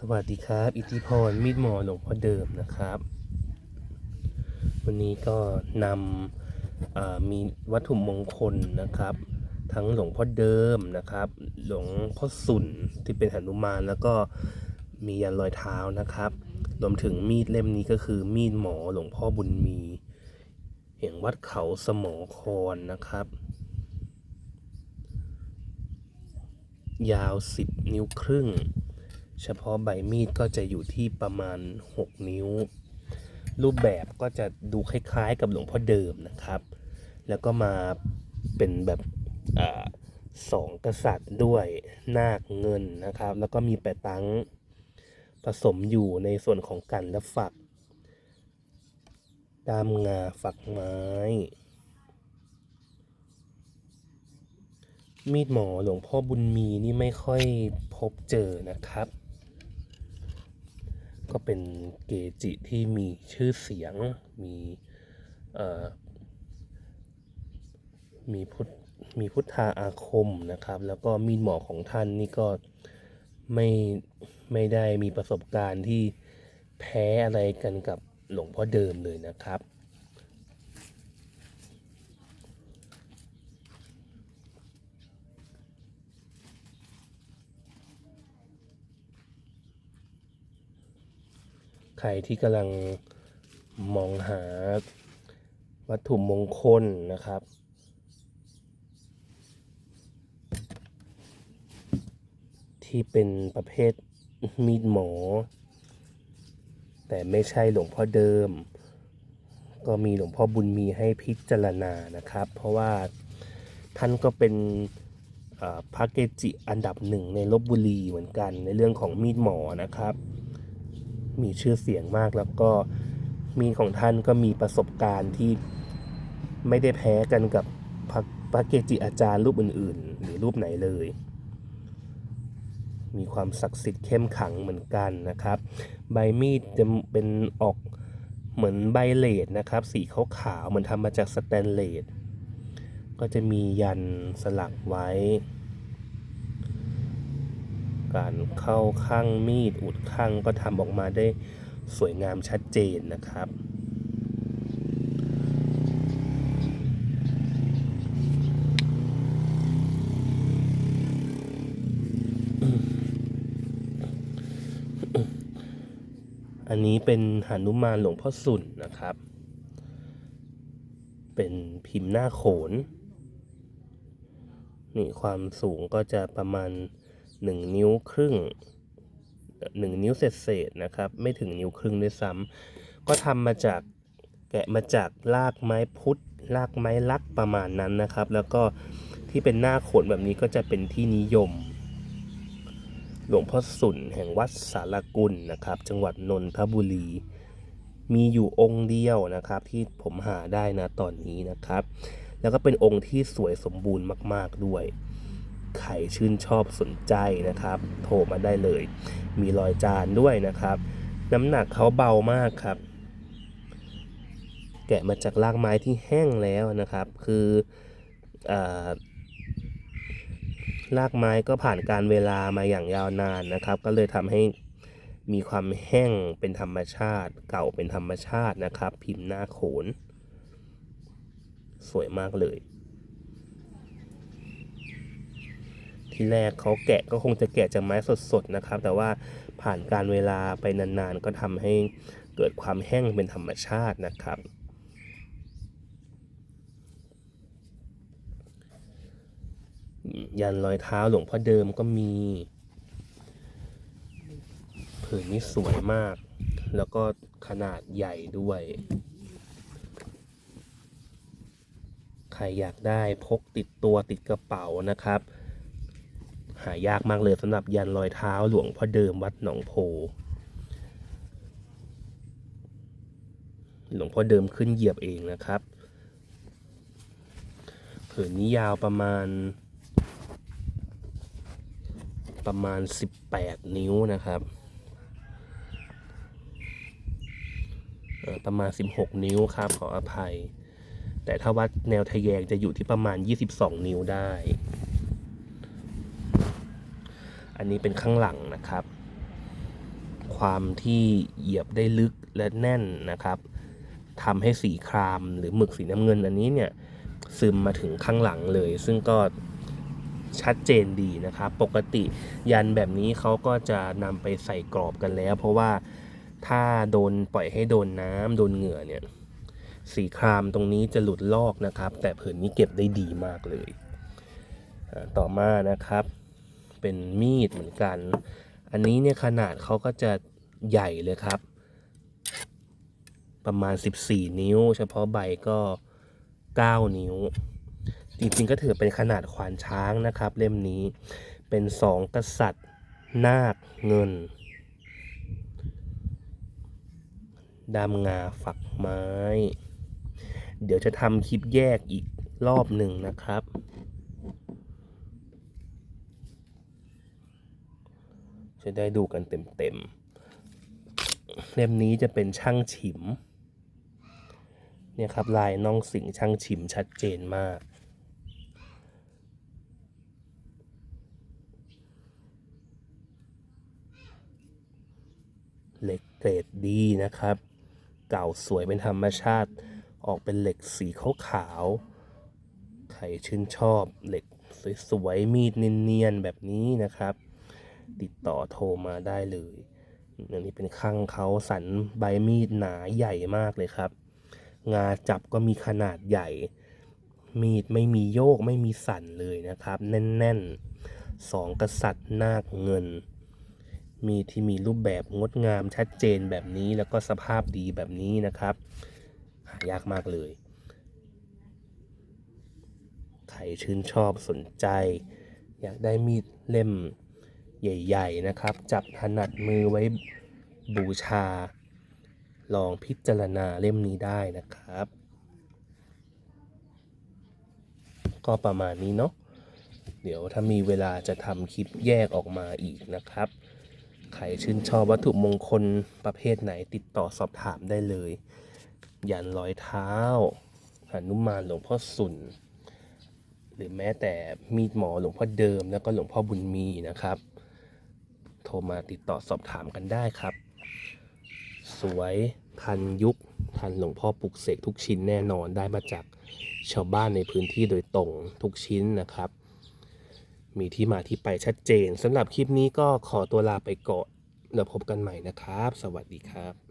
สวัสดีครับ อิทธิพรมีดหมอหลวงพ่อเดิมนะครับ วันนี้ก็นำมีวัตถุมงคลนะครับ ทั้งหลวงพ่อเดิมนะครับ หลวงพ่อสุนที่เป็นหนุมานแล้วก็มียันรอยเท้านะครับรวมถึงมีดเล่มนี้ก็คือมีดหมอหลวงพ่อบุญมีแห่งวัดเขาสมอครนะครับ ยาว 10 นิ้วครึ่ง เฉพาะใบมีดก็จะอยู่ที่ประมาณ 6 นิ้ว รูปแบบก็จะดูคล้ายๆกับหลวงพ่อเดิมนะครับ แล้วก็มาเป็นแบบอสองกษัตริย์ด้วยนาคเงินนะครับ แล้วก็มีแปะตังผสมอยู่ในส่วนของกันและฝักดามงาฝักไม้ มีดหมอหลวงพ่อบุญมีนี่ไม่ค่อยพบเจอนะครับ ก็เป็นเกจิที่มีชื่อเสียง มีมีพุทธมีพุทธาอาคมนะครับ แล้วก็มีดหมอของท่านนี่ก็ไม่ไม่ได้มีประสบการณ์ที่แพ้อะไรกันกับหลวงพ่อเดิมเลยนะครับ ใครที่กำลังมองหาวัตถุมงคลนะครับ ที่เป็นประเภทมีดหมอ แต่ไม่ใช่หลวงพ่อเดิม ก็มีหลวงพ่อบุญมีให้พิจารณานะครับ เพราะว่าท่านก็เป็นพระเกจิอันดับหนึ่งในลบบุรีเหมือนกันในเรื่องของมีดหมอนะครับ มีชื่อเสียงมากแล้วก็มีของท่านก็มีประสบการณ์ที่ไม่ได้แพ้กันกับพระพระเกจิอาจารย์รูปอื่น ๆ หรือรูปไหนเลย มีความศักดิ์สิทธิ์เข้มขังเหมือนกันนะครับ ใบมีดจะเป็นออกเหมือนใบเลดนะครับ สีขาวๆเหมือนทำมาจากสแตนเลสก็จะมียันสลักไว้ การเข้าข้างมีดอุดข้างก็ทำออกมาได้สวยงามชัดเจนนะครับอันนี้เป็นหนุมานหลวงพ่อสุนนะครับ เป็นพิมพ์หน้าโขน นี่ความสูงก็จะประมาณ 1 นิ้วครึ่งเอ่อหนึ่งนิ้วเศษๆนะครับ ไม่ถึงนิ้วครึ่งด้วยซ้ำก็ทำมาจากแกะมาจากรากไม้พุทธรากไม้ลักประมาณนั้นนะครับ แล้วก็ที่เป็นหน้าโขนแบบนี้ก็จะเป็นที่นิยม หลวงพ่อสุนแห่งวัดสารกุลนะครับ จังหวัดนนทบุรี มีอยู่องค์เดียวนะครับ ที่ผมหาได้นะตอนนี้นะครับ แล้วก็เป็นองค์ที่สวยสมบูรณ์มาก ๆด้วย ใครชื่นชอบสนใจนะครับ โทรมาได้เลย มีรอยจานด้วยนะครับ น้ำหนักเขาเบามากครับ แกะมาจากรากไม้ที่แห้งแล้วนะครับ คืออารากไม้ก็ผ่านการเวลามาอย่างยาวนานนะครับ ก็เลยทำให้มีความแห้งเป็นธรรมชาติ เก่าเป็นธรรมชาตินะครับ พิมพ์หน้าโขน สวยมากเลย ที่แรกเขาแกะก็คงจะแกะจากไม้สดๆนะครับ แต่ว่าผ่านการเวลาไปนานๆ ก็ทำให้เกิดความแห้งเป็นธรรมชาตินะครับ ยันรอยเท้าหลวงพ่อเดิมก็มีผืนนี้สวยมาก แล้วก็ขนาดใหญ่ด้วยใครอยากได้พกติดตัวติดกระเป๋านะครับ หายากมากเลยสำหรับยันรอยเท้าหลวงพ่อเดิมวัดหนองโพ หลวงพ่อเดิมขึ้นเหยียบเองนะครับผืนนี้ยาวประมาณ ประมาณ 18 นิ้วนะครับ ประมาณ 16 นิ้วครับขออภัย แต่ถ้าวัดแนวทะแยงจะอยู่ที่ประมาณ 22 นิ้วได้ อันนี้เป็นข้างหลังนะครับ ความที่เหยียบได้ลึกและแน่นนะครับทำให้สีครามหรือหมึกสีน้ำเงินอันนี้เนี่ยซึมมาถึงข้างหลังเลย ซึ่งก็ชัดเจนดีนะครับ ปกติยันแบบนี้เขาก็จะนำไปใส่กรอบกันแล้ว เพราะว่าถ้าโดนปล่อยให้โดนน้ำโดนเหงื่อเนี่ยสีครามตรงนี้จะหลุดลอกนะครับ แต่ผืนนี้เก็บได้ดีมากเลย ต่อมานะครับ เป็นมีดเหมือนกัน อันนี้เนี่ยขนาดเขาก็จะใหญ่เลยครับ ประมาณ 14 นิ้ว เฉพาะใบก็ 9 นิ้ว จริงๆก็ถือเป็นขนาดขวานช้างนะครับ เล่มนี้เป็นสองกษัตริย์นาคเงินดำงาฝักไม้ เดี๋ยวจะทำคลิปแยกอีกรอบหนึ่งนะครับ จะได้ดูกันเต็มๆเล่มนี้จะเป็นช่างฉิมเนี่ยครับลายน้องสิงช่างฉิมชัดเจนมาก เหล็กเกรดดีนะครับ เก่าสวยเป็นธรรมชาติ ออกเป็นเหล็กสีขาวๆใครชื่นชอบเหล็กสวยๆมีดเนียนๆแบบนี้นะครับ ติดต่อโทรมาได้เลยอันนี้เป็นข้างเขาสันใบมีดหนาใหญ่มากเลยครับ งาจับก็มีขนาดใหญ่ มีดไม่มีโยกไม่มีสันเลยนะครับ แน่นๆสองกษัตริย์นาคเงิน มีที่มีรูปแบบงดงามชัดเจนแบบนี้แล้วก็สภาพดีแบบนี้นะครับหายากมากเลย ใครชื่นชอบสนใจ อยากได้มีดเล่ม ใหญ่ๆนะครับ จับถนัดมือไว้บูชา ลองพิจารณาเล่มนี้ได้นะครับ ก็ประมาณนี้เนาะเดี๋ยวถ้ามีเวลาจะทำคลิปแยกออกมาอีกนะครับ ใครชื่นชอบวัตถุมงคลประเภทไหนติดต่อสอบถามได้เลย ยันร้อยเท้าหนุมานหลวงพ่อสุนหรือแม้แต่มีดหมอหลวงพ่อเดิมแล้วก็หลวงพ่อบุญมีนะครับ รมาติดต่อสอบถามกันได้ครับ สวยทันยุคทันหลวงพ่อปลุกเสกทุกชิ้นแน่นอนได้มาจากชาวบ้านในพื้นที่โดยตรงทุกชิ้นนะครับ มีที่มาที่ไปชัดเจนสำหรับคลิปนี้ก็ขอตัวลาไปก่อนแล้วพบกันใหม่นะครับ สวัสดีครับ